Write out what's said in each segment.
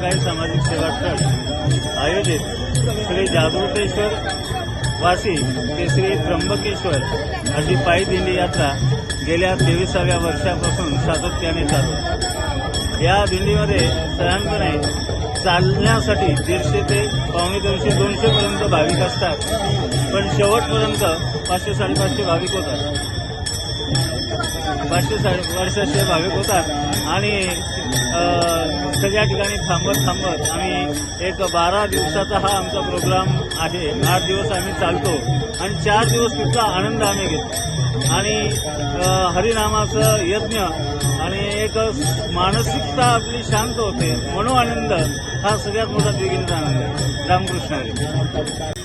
काही सामाजिक सेवा असतात आयोजित श्री जागृतेश्वर वासी ते श्री त्र्यंबकेश्वर अशी पायी दिंडी यात्रा गेल्या तेविसाव्या वर्षापासून सातत्याने चालू या दिंडीमध्ये साधारणपणे चालण्यासाठी दीडशे ते पावणे दोनशे दोनशेपर्यंत भाविक असतात. पण शेवटपर्यंत पाचशे साडेपाचशे भाविक होतात. पाचशे साडे वर्षाचे भाविक होतात. आणि सगळ्या ठिकाणी थांबत थांबत आम्ही एक बारा दिवसाचा हा आमचा प्रोग्राम आहे. आठ दिवस आम्ही चालतो आणि चार दिवस तिथला आनंद आम्ही घेतो. आणि हरिनामाचं यज्ञ आणि एक मानसिकता आपली शांत होते. मनोआनंद आनंद हा सगळ्यात मोठा द्विगुणित आनंद आहे. रामकृष्ण हरी.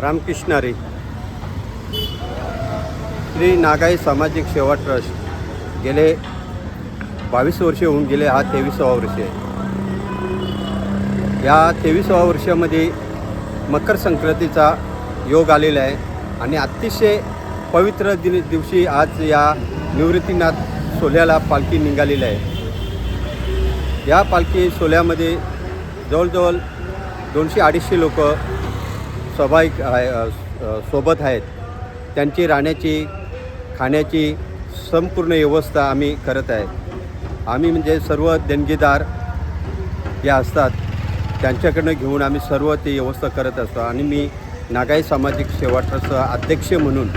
रामकृष्णारे. श्री नागाई सामाजिक सेवा ट्रस्ट गेले बावीस वर्षे होऊन गेले हा तेवीसावा वर्ष आहे. या तेवीसाव्या वर्षामध्ये मकर संक्रांतीचा योग आलेला आहे आणि अतिशय पवित्र दिन दिवशी आज या निवृत्तीनाथ सोहळ्याला पालखी निघालेली आहे. या पालखी सोहळ्यामध्ये जवळजवळ दोनशे अडीचशे लोक स्वाभाविक आहे सोबत आहेत. त्यांची राहण्याची खाण्याची संपूर्ण व्यवस्था आम्ही करत आहे. आम्ही म्हणजे सर्व देणगीदार जे असतात त्यांच्याकडनं घेऊन आम्ही सर्व ती व्यवस्था करत असतो. आणि मी नागाई सामाजिक सेवा ट्रस्टचा अध्यक्ष म्हणून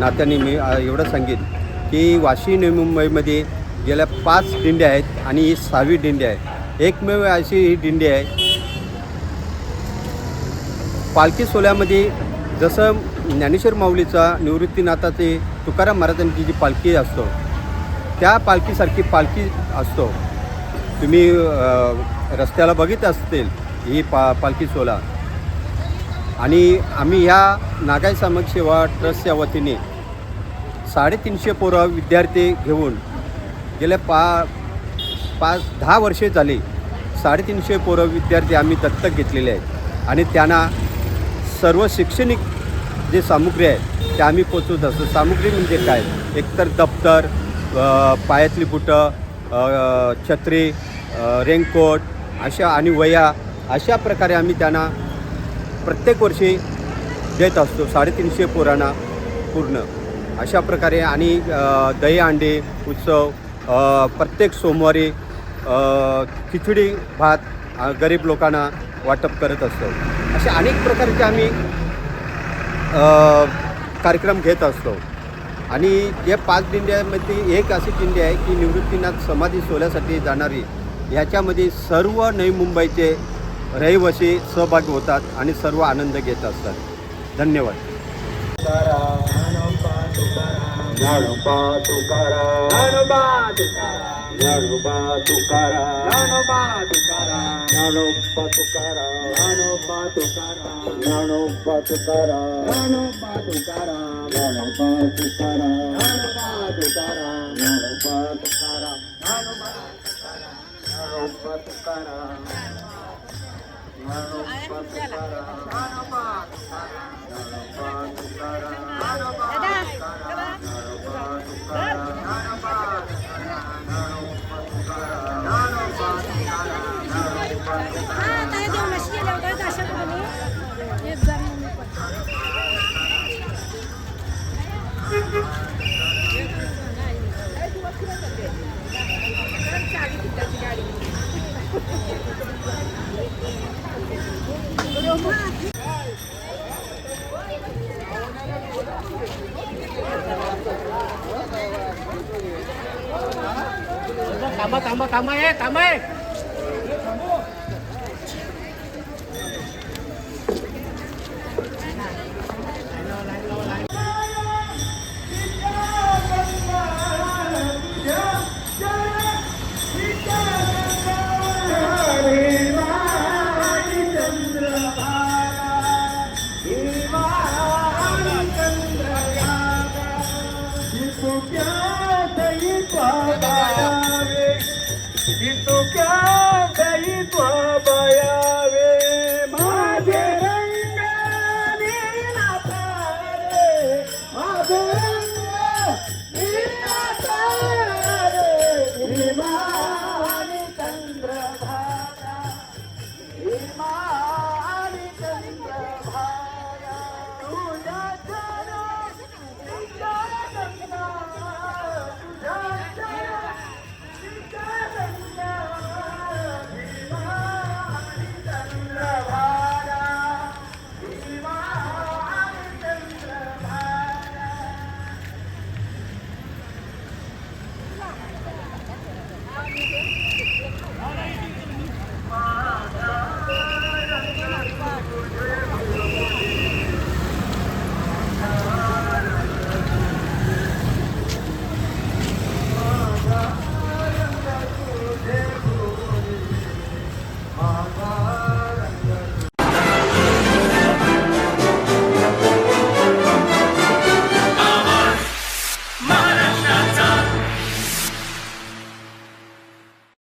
नात्याने मी एवढं सांगेन की वाशी नवी मुंबईमध्ये गेल्या पाच दिंड्या आहेत आणि ही सहावी दिंडी आहे. एकमेव अशी ही दिंडी आहे पालखी सोहळ्यामध्ये जसं ज्ञानेश्वर माऊलीचा निवृत्तीनाथाचे तुकाराम महाराजांची जी पालखी असतो त्या पालखीसारखी पालखी असतो. तुम्ही रस्त्याला बघित असतील ही पा पालखी सोहळा. आणि आम्ही ह्या नागाई सामाजिक सेवा ट्रस्टच्या वतीने साडेतीनशे पोरं विद्यार्थी घेऊन गेल्या पा पाच दहा वर्षे झाली साडेतीनशे पोरं विद्यार्थी आम्ही दत्तक घेतलेले आहेत. आणि त्यांना सर्व शैक्षणिक जे सामुग्री आहे ते आम्ही पोचवत असतो. सामुग्री म्हणजे काय? एकतर दप्तर पायातली बुटं छत्री रेनकोट अशा आणि वया अशा प्रकारे आम्ही त्यांना प्रत्येक वर्षी देत असतो. साडेतीनशे पोरांना पूर्ण. अशा प्रकारे आणि दही अंडे उत्सव प्रत्येक सोमवारी खिचडी भात गरीब लोकांना वाटप करत असतो. असे अनेक प्रकारचे आम्ही कार्यक्रम घेत असतो. आणि या पाच दिंड्यामध्ये एक अशी दिंडी आहे की निवृत्तीनाथ समाधी सोहळ्यासाठी जाणारी ह्याच्यामध्ये सर्व नवी मुंबईचे रहिवासी सहभागी होतात आणि सर्व आनंद घेत असतात. धन्यवाद. ज्ञानोबा तुकाराम ज्ञानोबा तुकाराम ज्ञानोबा तुकाराम ज्ञानोबा तुकाराम ज्ञानोबा तुकाराम ज्ञानोबा तुकाराम ज्ञानोबा तुकाराम ज्ञानोबा तुकाराम ज्ञानोबा तुकाराम ज्ञानोबा तुकाराम ज्ञानोबा तुकाराम ज्ञानोबा ज्ञानोबा तुकाराम ज्ञानोबा तुकाराम ज्ञानोबा थांबा थांबा थांबा ये थांबा Y tu cara.